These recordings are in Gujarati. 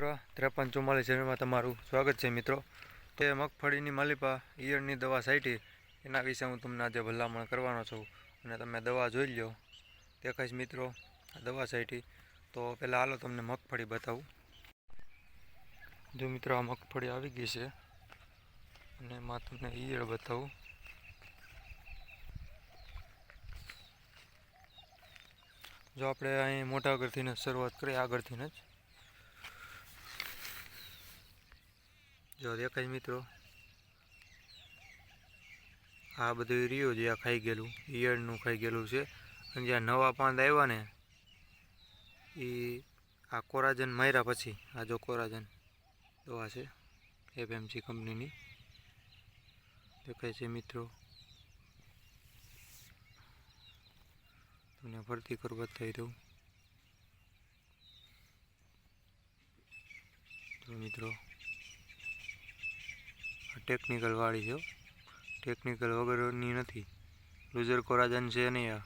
મિત્ર, ત્રેપન ચુમ્માલીસ ચેનલમાં તમારું સ્વાગત છે મિત્રો. તે મગફળીની માલિપા ઈયળની દવા સાઈટી એના વિશે હું તમને આજે ભલામણ કરવાનો છું. અને તમે દવા જોઈ લો દેખાઈશ મિત્રો દવા સાઈટી તો પહેલાં હાલો તમને મગફળી બતાવું. જો મિત્રો, આ મગફળી આવી ગઈ છે. અને એમાં તમને ઈયળ બતાવું. જો આપણે અહીં મોટા આગળથી જ શરૂઆત કરીએ, આગળથી જ. જો દેખાય મિત્રો, આ બધું રહ્યું જે આ ખાઈ ગયેલું, ઈયળનું ખાઈ ગયેલું છે. અને જ્યાં નવા પાંદ આવ્યા ને, એ આ કોરાજન માર્યા પછી, આ જો કોરાજન દવા છે, એફએમસી કંપનીની, દેખાય છે મિત્રો. તમને ફરતી કર બતાવી દઉં. તો મિત્રો ટેકનિકલ વાળી છે ટેકનિકલ વગરની નથી. લૂઝર કોરાજન છે નહીં આ.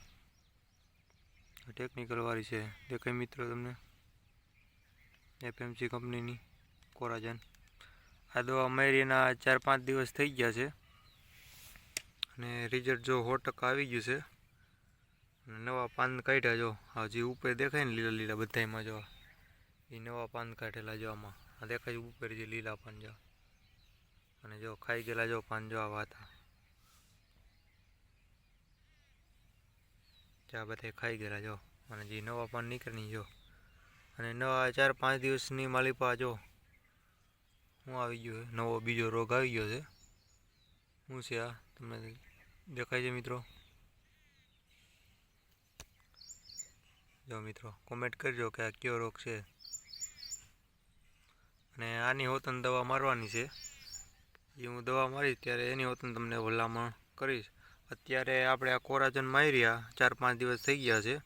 ટેકનિકલ વાળી છે. દેખાય મિત્રો તમને? એફએમસી કંપનીની કોરાજન આ દવા મારીના ચાર પાંચ દિવસ થઈ ગયા છે. અને રિઝલ્ટ જો સો ટકા આવી ગયું છે. અને નવા પાન કાઢ્યા જો. હજી ઉપર દેખાય ને લીલા લીલા બધામાં જો. એ નવા પાન કાઢેલા જો આમાં. આ દેખાય ઉપર જે લીલા પાન જો. અને જો ખાઈ ગયેલા જો પાન જો આવા હતા ચા બધા ખાઈ ગયેલા જો. અને જે નવા પાન નીકળી જો. અને નવા ચાર પાંચ દિવસની માલિપા જો. હું આવી ગયો નવો બીજો રોગ આવી ગયો છે. શું છે આ? તમને દેખાય છે મિત્રો? જો મિત્રો કોમેન્ટ કરજો કે આ કયો રોગ છે. અને આની હોતન દવા મારવાની છે. એ હું દવા મારીશ ત્યારે એની વતન તમને ભલામણ કરીશ. અત્યારે આપણે આ કોરાજન માર્યા, ચાર પાંચ દિવસ થઈ ગયા છે.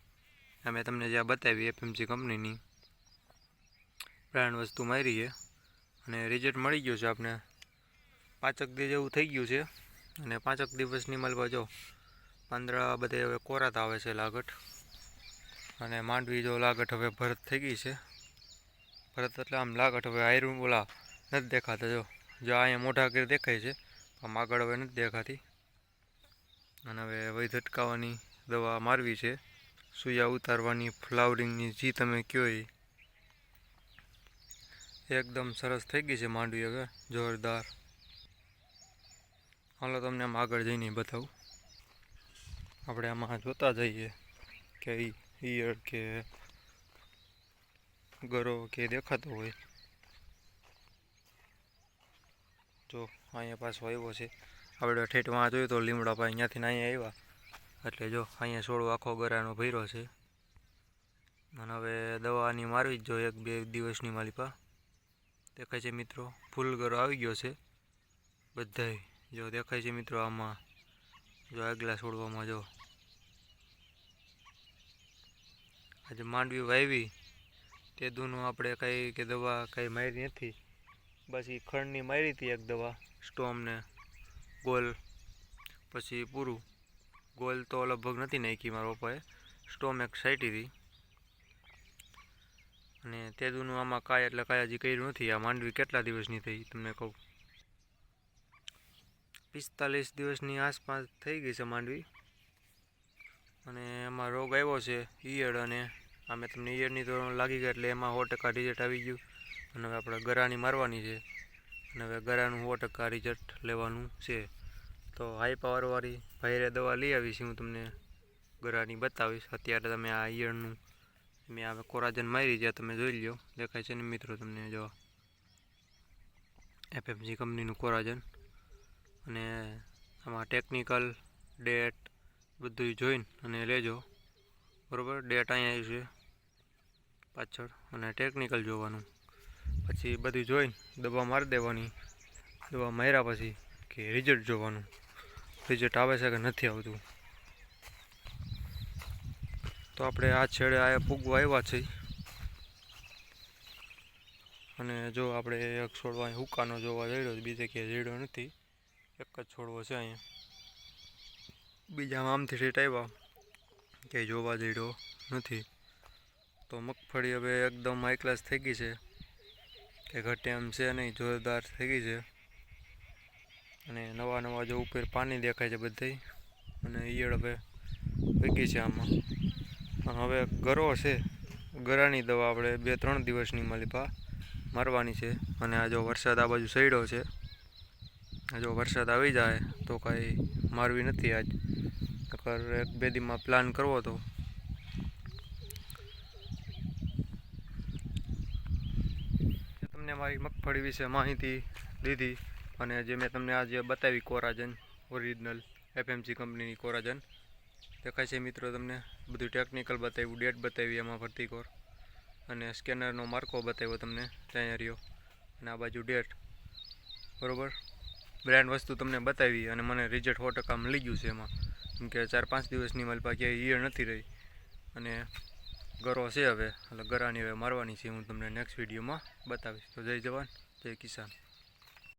અમે તમને જ્યાં બતાવી, એફએમસી કંપનીની બ્રાન્ડ વસ્તુ મારી છે. અને રિઝલ્ટ મળી ગયું છે આપણે પાંચક દિવસ જેવું થઈ ગયું છે. અને પાંચક દિવસની મલબા જો પાંદડા બધે હવે કોરાત આવે છે લાગટ અને માંડવી જો લાગટ હવે ભરત થઈ ગઈ છે. ભરત એટલે આમ લાગટ હવે આયરું ઓલા નથી દેખાતા જો. જો અહીંયા મોઢા કરી દેખાય છે, આમ આગળ હવે નથી દેખાતી. અને હવે વય અટકાવવાની દવા મારવી છે. સૂયા ઉતારવાની ફ્લાવરિંગની જે તમે કહો એ એકદમ સરસ થઈ ગઈ છે માંડવી હવે, જોરદાર. હાલો તમને આમ આગળ જઈને બતાવું. આપણે આમાં જોતા જઈએ કે ઈયળ કે ગરો કે દેખાતો હોય. જો અહીંયા પાછો આવ્યો છે. આપણે ઠેઠમાં જોયું તો લીમડા પાસે અહીંયાથી અહીંયા આવ્યા. એટલે જો અહીંયા છોડો આખો ગરાનો ભર્યો છે. અને હવે દવાની મારવી જ જો એક બે દિવસની માલિપા દેખાય છે મિત્રો, ફૂલ ગરો આવી ગયો છે. બધાય, જો દેખાય છે મિત્રો આમાં. જો આગલા છોડવામાં જો. આજે માંડવી વાવી તે દૂનું આપણે કંઈ કે દવા કંઈ મારી નથી. એ ખંડની મારી હતી એક દવા, સ્ટોમને, ગોલ, પછી પૂરું. ગોલ તો લગભગ નથી નાખી મારા પપ્પાએ, સ્ટોમ એક સાઈટી હતી. અને તે દૂનું આમાં કાંઈ એટલે કાંઈ હજી કર્યું નથી. આ માંડવી કેટલા દિવસની થઈ, તમને કહું? પિસ્તાલીસ દિવસની આસપાસ થઈ ગઈ છે માંડવી. અને એમાં રોગ આવ્યો છે ઈયળ અને આમે તમને ઈયળની તો લાગી ગઈ એટલે એમાં સો ટકા રિઝલ્ટ આવી ગયું. અને હવે આપણે ગરાની મારવાની છે. અને હવે ગરાનું સો ટકા રિઝલ્ટ લેવાનું છે. તો હાઈ પાવરવાળી ભાઈરે દવા લઈ આવીશ, હું તમને ગરાની બતાવીશ. અત્યારે તમે આ ઈયળનું મેં આ કોરાજન મારી જ્યાં તમે જોઈ લો દેખાય છે ને મિત્રો તમને, જો. એફએમજી કંપનીનું કોરાજન. અને આમાં ટેકનિકલ ડેટ બધું જોઈને અને લેજો. બરાબર? ડેટ અહીંયા છે પાછળ. અને ટેકનિકલ જોવાનું. પછી બધું જોઈને દવા મારી દેવાની. દવા માર્યા પછી કે રિઝલ્ટ જોવાનું. રિઝલ્ટ આવે છે કે નથી આવતું. તો આપણે આ છેડે આ પૂગવા આવ્યા છે અને જો આપણે એક છોડવા અહીં હુકાનો જોવા જઈડ્યો બીજે ક્યાંય જઈડ્યો નથી. એક જ છોડવો છે અહીંયા. બીજામાં આમથી સેટ આવ્યા ક્યાંય જોવા જઈડ્યો નથી. તો મગફળી હવે એકદમ હાઈ ક્લાસ થઈ ગઈ છે. કે ઘટે એમ છે નહીં, જોરદાર થઈ ગઈ છે. અને નવા નવા જો ઉપર પાણી દેખાય છે બધે અને ઈયળ હવે પૈકી છે આમાં. પણ હવે ગરો છે. ગરાની દવા આપણે બે ત્રણ દિવસની મલિપા મારવાની છે. અને આ જો વરસાદ આ બાજુ સડ્યો છે. જો વરસાદ આવી જાય તો કાંઈ મારવી નથી આજ. નકર એક બે દીમાં પ્લાન કરવો તો. તમને મારી મગફળી વિશે માહિતી દીધી અને જે મેં તમને આજે બતાવી કોરાજન ઓરિજિનલ એફએમસી કંપનીની કોરાજન. દેખાય છે મિત્રો તમને બધું ટેકનિકલ બતાવ્યું ડેટ બતાવી, એમાં ભરતી કોર. અને સ્કેનરનો માર્કો બતાવ્યો તમને, ત્યાં રહ્યો. અને આ બાજુ ડેટ બરાબર? બ્રાન્ડ વસ્તુ તમને બતાવી અને મને રિઝલ્ટ સો ટકા મળી ગયું છે એમાં. કેમ કે ચાર પાંચ દિવસની મારી પાસે ક્યાંય ઈયળ નથી રહી. અને ગરો છે હવે. એટલે ગરાની હવે મારવાની છે. હું તમને નેક્સ્ટ વિડીયોમાં બતાવીશ. તો જય જવાન, જય કિસાન.